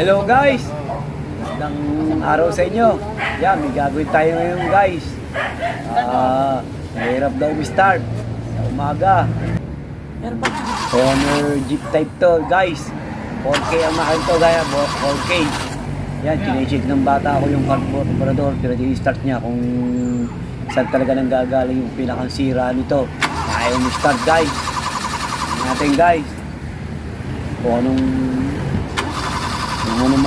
Hello guys! Magandang araw sa inyo. Yan, may gagawin tayo ngayon guys. Ah, mahirap daw start sa umaga. Honor Jeep type to guys. 4K ang mahal to gaya, 4K. Yan, chinecheck ng bata ko yung carburetor pero di-start niya kung saan talaga nang gagaling yung pinakang sira nito. Ayaw mo start guys. Natin guys. Kung anong ano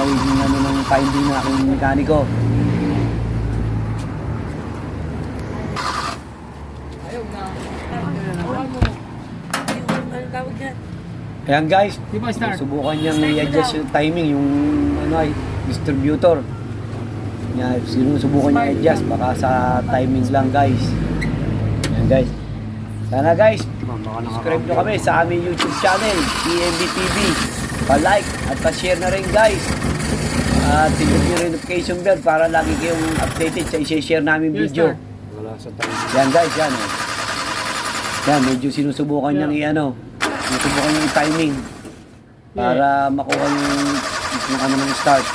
magiging ano ng finding ng aking mekaniko. Ayan guys, Di ba start? subukan niyang i-adjust yung timing, yung ano ay, distributor. Yan, sinusubukan niya i-adjust, baka sa timing lang guys. Ayan guys. Sana guys, subscribe nyo kami sa aming YouTube channel, EMB TV. Pa-like at pa-share na rin guys. At pindutin yung notification bell para lagi kayong updated sa i-share namin video. Wala sa tayo. Yan guys, yan. Oh. Yan, medyo sinusubukan niyang i-ano, sinusubukan niyang i-timing para makuha yung yung ano ng start.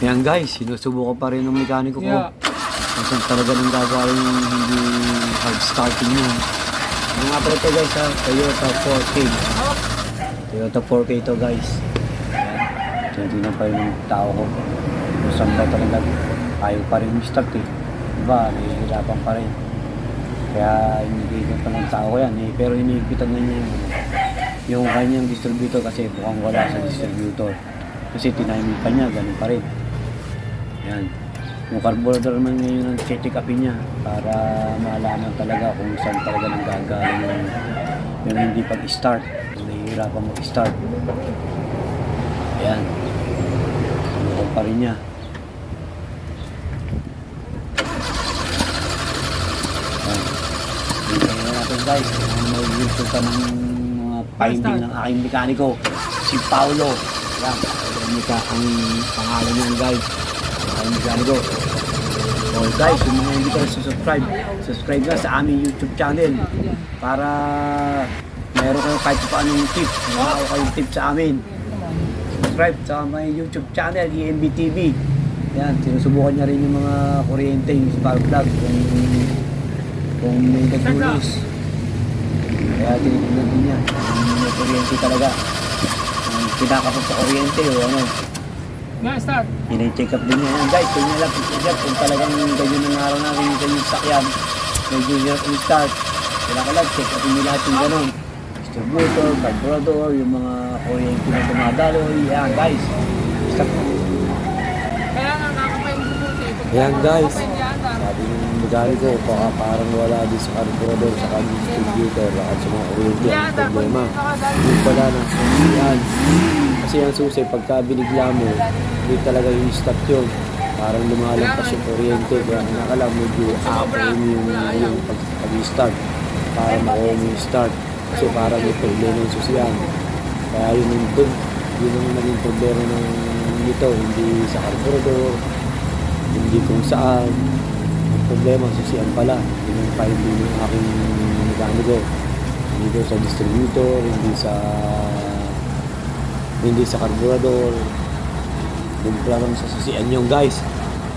Yan guys, sinusubukan pa rin ng mekaniko ko. Yeah. Kasi talaga nang gagawin yung hindi hard starting yun. Nga pala ito guys ha, Toyota 4K. Toyota 4K to guys. Ayan. Tinitingnan pa yung tao ko. Kung saan ba talaga ayaw pa rin start eh. Diba, nahihirapan pa rin. Kaya inigigil pa ng tao ko yan eh. Pero iniipitan na niya yung, yung kanyang distributor kasi mukhang wala sa distributor. Kasi tiniming pa niya, ganun pa rin. Yan. Yung carburetor naman ngayon ang check upin niya para malaman talaga kung saan talaga nang gagaling yung, yung hindi pag-start. Nahihirapan mag-start. Ayan. Ano pa rin niya. Ayan. Tingnan na natin guys. Ano magiging resulta ng mga finding ng aking mekaniko. Si Paulo. Ayan. Ayan ang pangalan niyan guys. Aking mekaniko. Oh guys, yung mga hindi pa subscribe, subscribe na sa aming YouTube channel para meron kayo kahit paano yung tip, meron kayong tip sa amin. Subscribe sa aming YouTube channel, EMB TV. Yan, sinusubukan niya rin yung mga kuryente, yung spark plug, kung, kung may nagbulos. Kaya tinitingnan din niya, may kuryente talaga. Kung kinakapag sa kuryente o ano. Nga, start. Ini-check up din. Yan guys, kung lang check up kung talagang ganyan ang araw natin yung kanyang sakyan. Medyo hirap yung start. Kailangan lang check upin niyo lahat yung ganun. Distributor, carburetor, yung mga kuryente na dumadalo. Yan guys. Stop. Kaya nga, nakakapain po eh. Guys. Yan, ah. Sabi ng mekaniko ko, baka parang wala din sa carburetor sa distributor at sa mga kuryente ang problema. Yung pala na, yan. Kasi ang susi, pagka binigla mo, hindi talaga yung start yun. Parang lumalagpas yung kuryente, kaya ang nakala medyo aapin yung, yung pag- pag-start para makuha yung start. Kasi parang may problema yung susiyan. Kaya yun yung dun, yun ang naging problema ng nito, hindi sa carburetor, hindi kung saan. Ang problema, susiyan pala. Yun ang finding ng aking mekaniko. Hindi daw sa distributor, hindi sa hindi sa carburetor. Doon pala naman sa susiyan yung guys.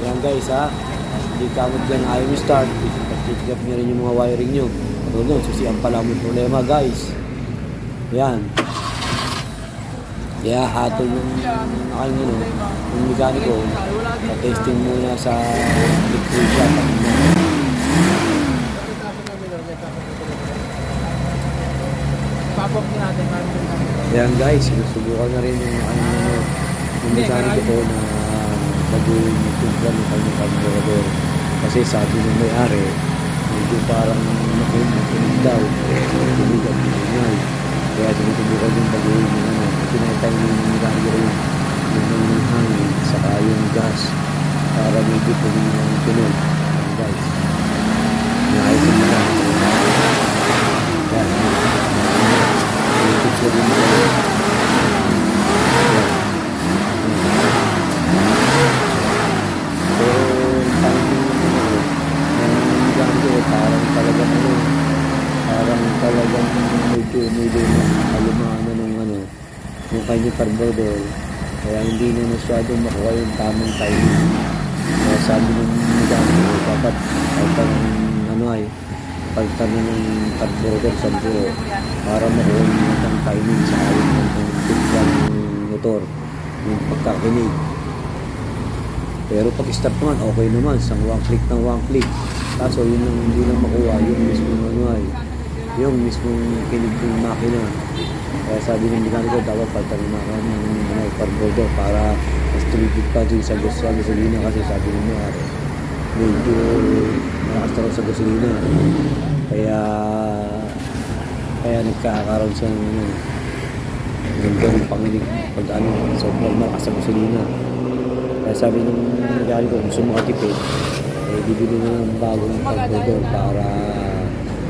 Yan guys ha. Hindi ka mo dyan ayaw yung start. Check up nyo rin yung mga wiring nyo. Pero doon, susiyan pala mo yung problema guys. Yan. Kaya hatol yung aking ano, yung mekaniko. Pa-testing muna sa shop. Papok natin. parang din natin. Yan guys, sinusubukan na rin yung ano, yung mekaniko ko na baguhin yung tumpla ng kanyang carburetor. Kasi sabi ng may-ari, medyo parang makulit daw. Tulig at. Kaya sinusubukan yung baguhin yung ano. Pinatay yung mekaniko rin yung yung hangin, saka yung gas para medyo tumingin ang tunog. Yan guys. Naayos yung mekaniko. Yan. Yung picture yung mekaniko. Pero yung timing ng ano, ng gamit ko, parang talagang ano, kanyang carburetor. Kaya hindi na masyadong makuha yung tamang timing. Kaya sabi ng mekaniko, dapat palitan ng ano ay, palitan na ng carburetor sa buo para makuha yung tamang timing sa ayon ng timpla ng motor, yung pagkakinig. Pero pag start naman, okay naman. Sa one click ng one click. Kaso yun lang hindi lang makuha yung mismong ano ay, yung mismong kinig ng makina. Kaya sabi ng mekaniko, dapat palitan ng ano, carburetor para mas tumipid pa din sa gas sa gasolina kasi sabi ng mga medyo malakas na sa gasolina. Kaya kaya nagkakaroon ng ano, gandang panginig pag ano, sobrang malakas sa gasolina. Kaya sabi ng mekaniko, gusto makatipid, eh, bibili na ng bagong carburetor para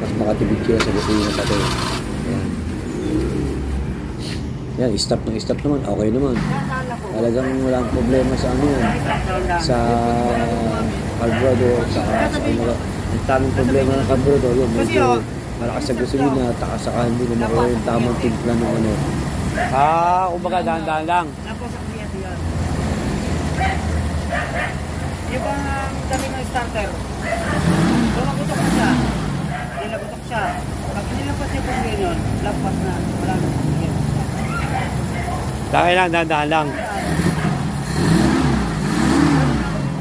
mas makatipid siya sa gasolina pati. Yan, stop ng stop naman, okay naman. Talagang walang problema sa ano yan. Sa carburetor, sa, sa ano, ang tamang problema ng carburetor, yun, medyo malakas sa gasolina, taka saka hindi na makuha yung tamang timpla ng ano. Ah, kumbaga dahan-dahan lang. Tapos ang Fiat yun. Yung bang dami ng starter, na siya, hindi nagutok siya. Pag nilabas niya po yun, na, wala na. Dahil lang, dahan-dahan lang.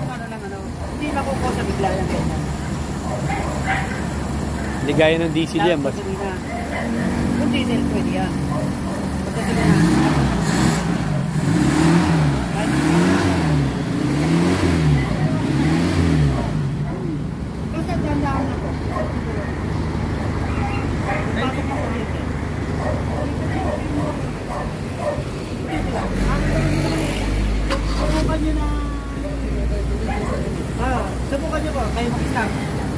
Ano lang ano, hindi nakukuha sa bigla yan. Hindi gaya ng diesel yan. Bas, Gasolina. Kung diesel, pwede yan. Basta tandaan ako. Pasok mo ulit eh. Subukan nyo na... Ah, subukan nyo po. Kayo mag-stop.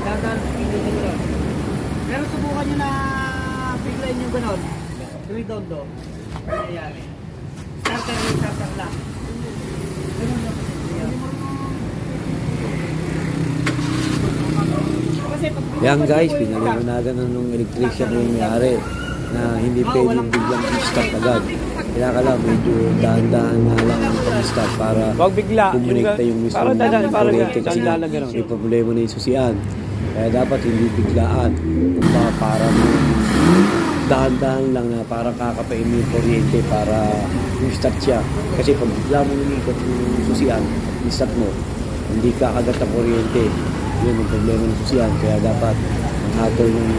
Dahan-dahan, pinili nyo lang. Pero subukan nyo na biglayin yung ganon. Redondo. Nangyayari? Starter yung starter lang. Ganun Yan guys, pinaliwanagan na nung electrician yung nangyari na hindi pwedeng biglang i-stop agad. Kaya ka lang, medyo dahan-dahan nga lang ang pag-stop para Huwag bigla. kumonekta yung mismo Para para kuryente kasi may problema na yung susian. Kaya dapat hindi biglaan. Kung ba para mo dahan-dahan lang na parang kakapain mo yung kuryente para i-start siya. Kasi pag bigla mo lumikot yung susian, i-start mo, hindi kakagat ang kuryente. Yun ang problema ng susian. Kaya dapat ang hatol ng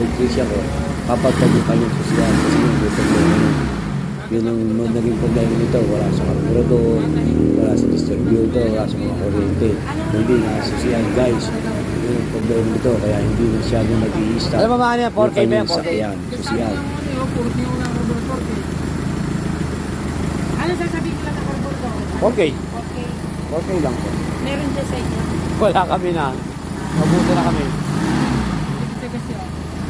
electrician ko, papagpag yung kanyang susian kasi yun problema nun. Yun ang naging problema nito. Wala sa carburetor, wala sa distributor, wala sa mga kuryente. Hindi na susian guys. Yun ang problema nito. Kaya hindi masyado nag-i-start. Alam mo ano yan, 4K ba yan? Yung 4K? sakyan, susian. Ano sasabihin ko lang ng carburetor? 4K. Okay. 4K lang po. Meron dyan sa inyo. Wala kami na. Mabuto na kami.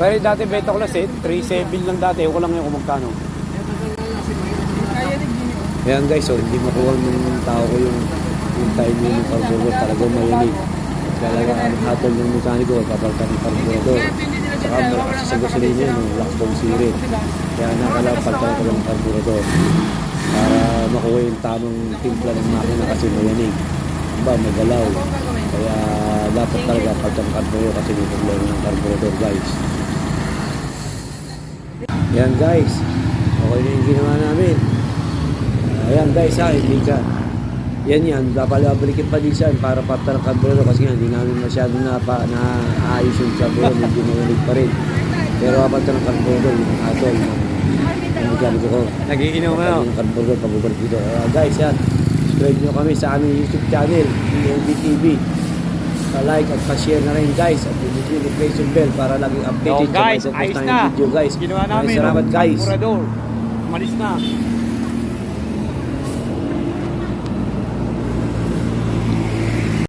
Pero dati beto class eh, 3.7 lang dati. Ewan ko lang yung kung magkano. Ayan guys, so hindi makuha ng tao ko yung yung timing ng carburetor talaga mayanig. Talaga ang hatol ng mekaniko, ng carburetor. Saka malakas sa gasolina yun, yung lockdown sirit. Kaya nakalapalitan ko ng carburetor para makuha yung tamang timpla ng makina kasi mayanig. Diba, magalaw. Kaya dapat talaga palitan ng carburetor kasi may problema ng carburetor guys. Yan guys, okay na yung ginawa namin. Ayan guys ha, ka. Yan yan, dapat balikin pa din siya para pata ng kasi nga hindi namin masyado na pa na ayos yung carburetor, medyo mawalig pa rin. Pero dapat ng carburetor, yung atol, yung mekaniko ko. Nagiinom Kami ng carburetor pabubalik dito. Kaya guys yan, subscribe nyo kami sa aming YouTube channel, PNB TV. Pa-like at pa-share na rin guys at pindutin yung notification bell para laging updated So, guys, sa mga ayos na. video guys. Ginawa namin. Salamat guys. Carburetor. Malis na.